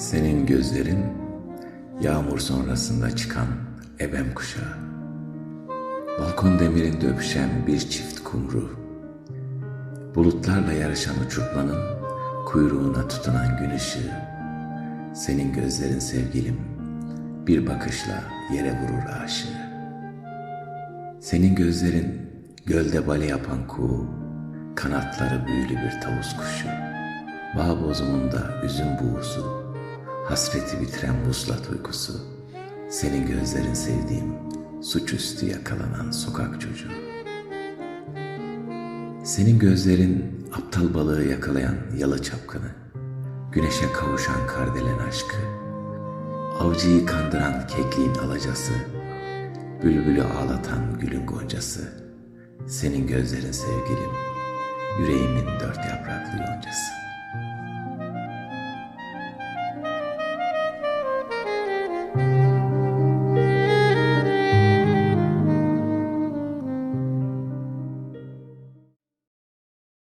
Senin gözlerin yağmur sonrasında çıkan ebem kuşağı. Balkon demirinde öpüşen bir çift kumru. Bulutlarla yarışan uçurtmanın kuyruğuna tutunan gün ışığı. Senin gözlerin sevgilim bir bakışla yere vurur aşığı. Senin gözlerin gölde bale yapan kuğu, kanatları büyülü bir tavus kuşu. Bağ bozumunda üzüm buğusu, hasreti bitiren vuslat uykusu. Senin gözlerin sevdiğim, suçüstü yakalanan sokak çocuğu. Senin gözlerin aptal balığı yakalayan yalı çapkını, güneşe kavuşan kardelen aşkı, avcıyı kandıran kekliğin alacası, bülbülü ağlatan gülün goncası, senin gözlerin sevgilim, yüreğimin dört yapraklı yoncası.